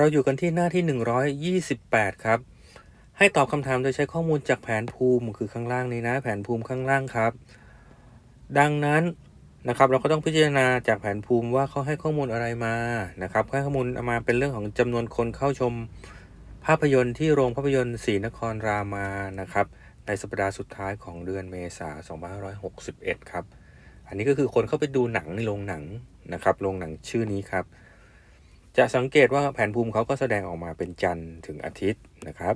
เราอยู่กันที่หน้าที่ 128 ครับ ให้ตอบคำถามโดยใช้ข้อมูลจากแผนภูมิคือข้างล่างนี้นะ แผนภูมิข้างล่างครับ ดังนั้นนะครับเราก็ต้องพิจารณาจากแผนภูมิว่าเขาให้ข้อมูลอะไรมานะครับให้ข้อมูลมาเป็นเรื่องของจำนวนคนเข้าชมภาพยนตร์ที่โรงภาพยนตร์ศรีนครรามานะครับ ในสัปดาห์สุดท้ายของเดือนเมษา2561 ครับ อันนี้ก็คือคนเข้าไปดูหนังในโรงหนังนะครับโรงหนังชื่อนี้ครับ จะสังเกตว่าแผนภูมิเขาก็แสดงออกมาเป็นจันทร์ถึงอาทิตย์นะครับ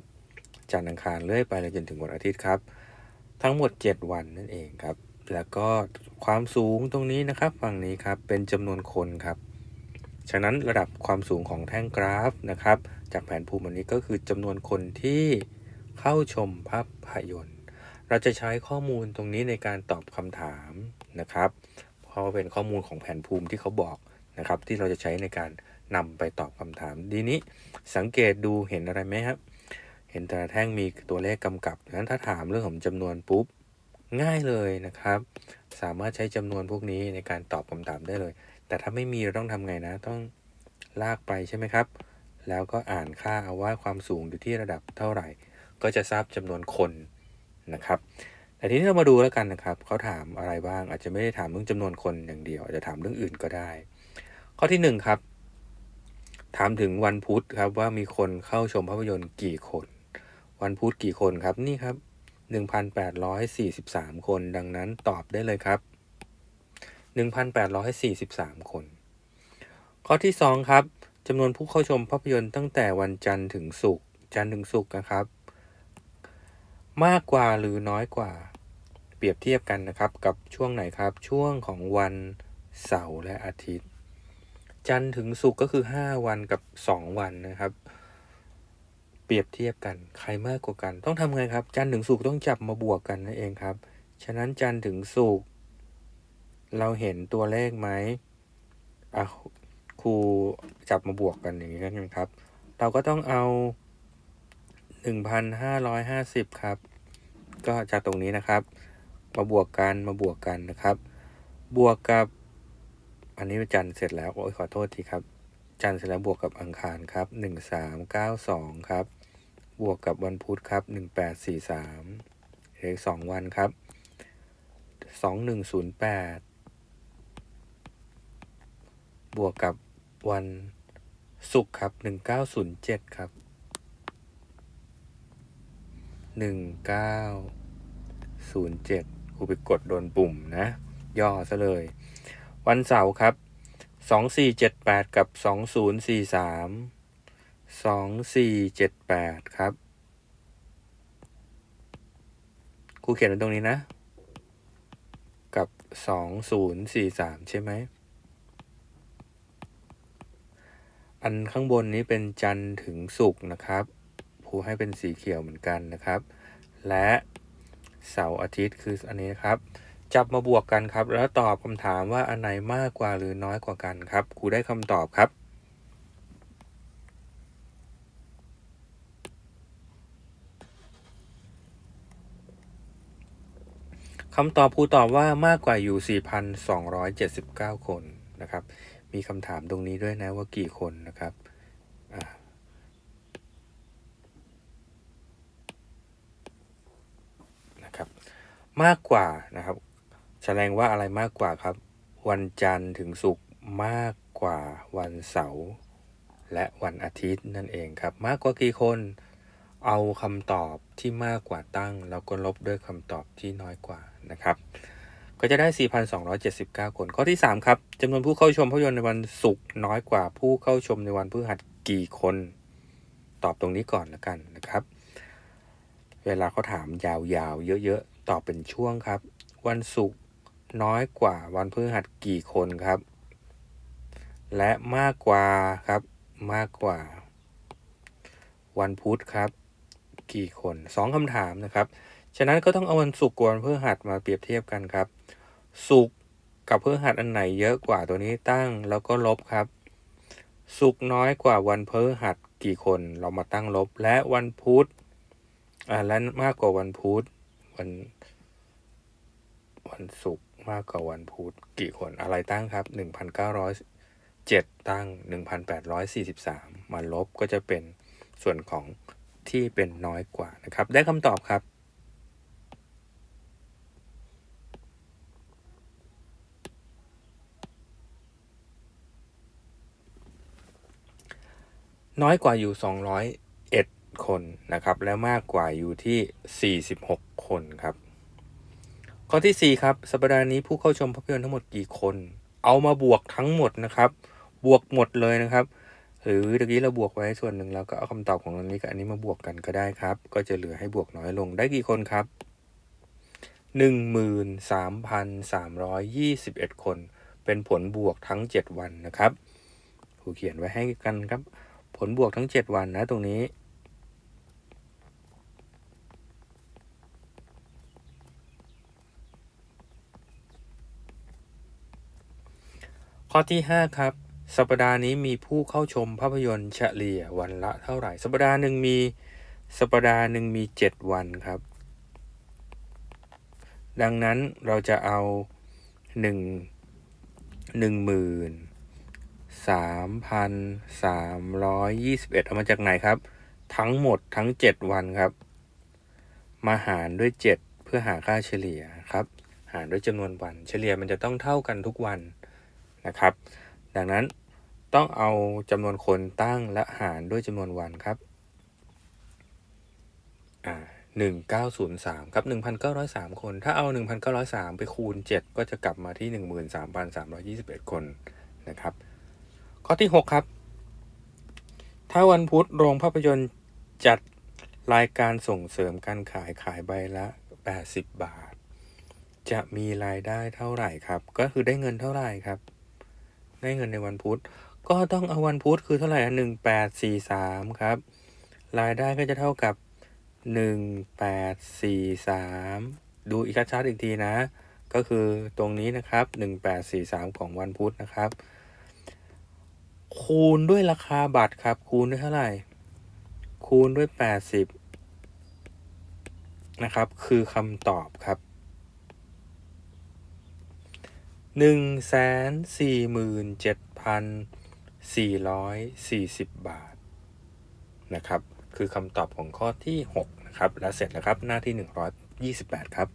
จันทร์อังคารเลื่อยไปจนถึงวันอาทิตย์ครับ ทั้งหมด 7 วันนั่นเองครับ แล้วก็ความสูงตรงนี้นะครับ ฝั่งนี้ครับเป็นจำนวนคนครับ ฉะนั้นระดับความสูงของแท่งกราฟนะครับ จากแผนภูมิอันนี้ก็คือจำนวนคนที่เข้าชมภาพยนตร์ เราจะใช้ข้อมูลตรงนี้ในการตอบคำถามนะครับ เพราะเป็นข้อมูลของแผนภูมิที่เขาบอกนะครับ ที่เราจะใช้ในการ นำไปตอบคำถามดีนี้สังเกตดูเห็นอะไรไหมครับ เห็นแต่แท่งมีตัวเลขกำกับดังนั้นถ้าถามเรื่องของจำนวนปุ๊บง่ายเลยนะครับ สามารถใช้จำนวนพวกนี้ในการตอบคำถามได้เลย แต่ถ้าไม่มีเราต้องทำไงนะ ต้องลากไปใช่ไหมครับ แล้วก็อ่านค่าเอาว่าความสูงอยู่ที่ระดับเท่าไหร่ ก็จะทราบจำนวนคนนะครับแต่ทีนี้เรามาดูแล้วกันนะครับเขาถามอะไรบ้างอาจจะไม่ได้ถามเรื่องจำนวนคนอย่างเดียวอาจจะถามเรื่องอื่นก็ได้ ข้อที่หนึ่งครับ ถามถึงวันพุธครับว่ามีคนเข้าชมภาพยนตร์กี่คน วันพุธกี่คนครับนี่ครับ 1,843 คนดังนั้นตอบได้เลยครับ 1,843 คน ข้อที่ 2 ครับจำนวนผู้เข้าชมภาพยนตร์ตั้งแต่วันจันทร์ถึงศุกร์จันทร์ถึงศุกร์นะครับ มากกว่าหรือน้อยกว่า เปรียบเทียบกันนะครับ กับช่วงไหนครับช่วงของวันเสาร์และอาทิตย์ จันทร์ถึงศุกร์ก็คือ5วันกับ2วันนะครับ เปรียบเทียบกันใครมากกว่ากัน ต้องทำไงครับ จันทร์ถึงศุกร์ต้องจับมาบวกกันนั่นเองครับ ฉะนั้นจันทร์ถึงศุกร์เราเห็นตัวเลขไหมอะครูจับมาบวกกันอย่างนี้กันครับ เราก็ต้องเอา1,550ครับ ก็จากตรงนี้นะครับ มาบวกกันมาบวกกันนะครับ บวกกับ อันนี้จันทร์เสร็จแล้วโอ้ยขอโทษทีครับ จันทร์เสร็จแล้วบวกกับอังคารครับ1392ครับ บวกกับวันพุธครับ1843เหลืออีก2วันครับ2108บวกกับวันศุกร์ครับ1907ครับ1907ครูไปกดโดนปุ่มนะ ย่อซะเลย วันเสาร์ครับสองสี่เจ็ดแปดกับสองศูนย์สี่สามสองสี่เจ็ดแปดครับครูเขียนไว้ตรงนี้นะ กับสองศูนย์สี่สามใช่ไหม อันข้างบนนี้เป็นจันทร์ถึงศุกร์นะครับครูให้เป็นสีเขียวเหมือนกันนะครับ และเสาร์อาทิตย์คืออันนี้นะครับ จับมาบวกกันครับ แล้วตอบคำถามว่าอันไหนมากกว่าหรือน้อยกว่ากันครับครูได้คำตอบครับ คำตอบครูตอบว่ามากกว่าอยู่ 4,279 คนนะครับ มีคำถามตรงนี้ด้วยนะว่ากี่คนนะครับนะครับมากกว่านะครับ แสดงว่าอะไรมากกว่าครับ วันจันทร์ถึงศุกร์มากกว่าวันเสาร์และวันอาทิตย์นั่นเองครับ มากกว่ากี่คน เอาคำตอบที่มากกว่าตั้ง แล้วก็ลบด้วยคำตอบที่น้อยกว่านะครับ ก็จะได้ 4,279 คน ข้อที่ 3 ครับจำนวนผู้เข้าชมภาพยนตร์ในวันศุกร์น้อยกว่าผู้เข้าชมในวันพฤหัสกี่คน ตอบตรงนี้ก่อนละกันนะครับ เวลาเขาถามยาวๆ เยอะๆ ตอบเป็นช่วงครับ วันศุกร์ น้อยกว่าวันพฤหัสกี่คนครับ และมากกว่าครับ มากกว่า วันพุธครับ กี่คนสองคำถามนะครับ ฉะนั้นก็ต้องเอาวันศุกร์กับวันพฤหัสมาเปรียบเทียบกันครับศุกร์กับพฤหัสอันไหนเยอะกว่าตัวนี้ตั้งแล้วก็ลบครับศุกร์น้อยกว่าวันพฤหัสกี่คนเรามาตั้งลบและวันพุธอ่าและมากกว่าวันพุธวันวันศุกร์ มากกว่าวันพุธกี่คนอะไรตั้งครับ 1,907 ตั้ง 1,843 มาลบก็จะเป็นส่วนของที่เป็นน้อยกว่านะครับ ได้คำตอบครับน้อยกว่าอยู่ 201 คนนะครับ และมากกว่าอยู่ที่ 46 คนครับ ข้อที่ 4 ครับ สัปดาห์นี้ผู้เข้าชมภาพยนตร์ทั้งหมดกี่คน เอามาบวกทั้งหมดนะครับ บวกหมดเลยนะครับ หรือตะกี้เราบวกไว้ส่วนหนึ่งแล้วก็เอาคำตอบของอันนี้กับอันนี้มาบวกกันก็ได้ครับ ก็จะเหลือให้บวกน้อยลงได้กี่คนครับ 13,321 คน เป็นผลบวกทั้ง 7 วันนะครับครูเขียนไว้ให้กันครับ ผลบวกทั้ง 7 วันนะตรงนี้ ข้อที่ 5 ครับ สัปดาห์นี้มีผู้เข้าชมภาพยนตร์เฉลี่ยวันละเท่าไหร่ สัปดาห์หนึ่งมีสัปดาห์หนึ่งมี 7 วันครับ ดังนั้นเราจะเอา 1 1หมื่น3,321 เอามาจากไหนครับ ทั้งหมดทั้ง 7 วันครับ มาหารด้วย 7 เพื่อหาค่าเฉลี่ยครับ หารด้วยจำนวนวัน เฉลี่ยมันจะต้องเท่ากันทุกวัน นะครับ ดังนั้นต้องเอาจำนวนคนตั้งและหารด้วยจำนวนวันครับอ่าหนึ่งเก้าศูนย์สามครับหนึ่งพันเก้าร้อยสามคน ถ้าเอาหนึ่งพันเก้าร้อยสามไปคูณเจ็ดก็จะกลับมาที่หนึ่งหมื่นสามพันสามร้อยี่สิบเอ็ดคนนะครับ ข้อที่หกครับ ถ้าวันพุธโรงภาพยนตร์จัดรายการส่งเสริมการขายขายใบละแปดสิบบาท จะมีรายได้เท่าไหร่ครับ ก็คือได้เงินเท่าไหร่ครับ ได้เงินในวันพุธ ก็ต้องเอาวันพุธคือเท่าไหร่หนึ่งแปดสี่สามครับ รายได้ก็จะเท่ากับหนึ่งแปดสี่สามดูอีกชัดๆอีกทีนะ ก็คือตรงนี้นะครับหนึ่งแปดสี่สามของวันพุธนะครับ คูณด้วยราคาบัตรครับ คูณด้วยเท่าไหร่ คูณด้วยแปดสิบนะครับ คือคำตอบครับ หนึ่งแสนสี่หมื่นเจ็ดพันสี่ร้อยสี่สิบบาทนะครับ คือคำตอบของข้อที่6นะครับ และเสร็จแล้วครับหน้าที่128ครับ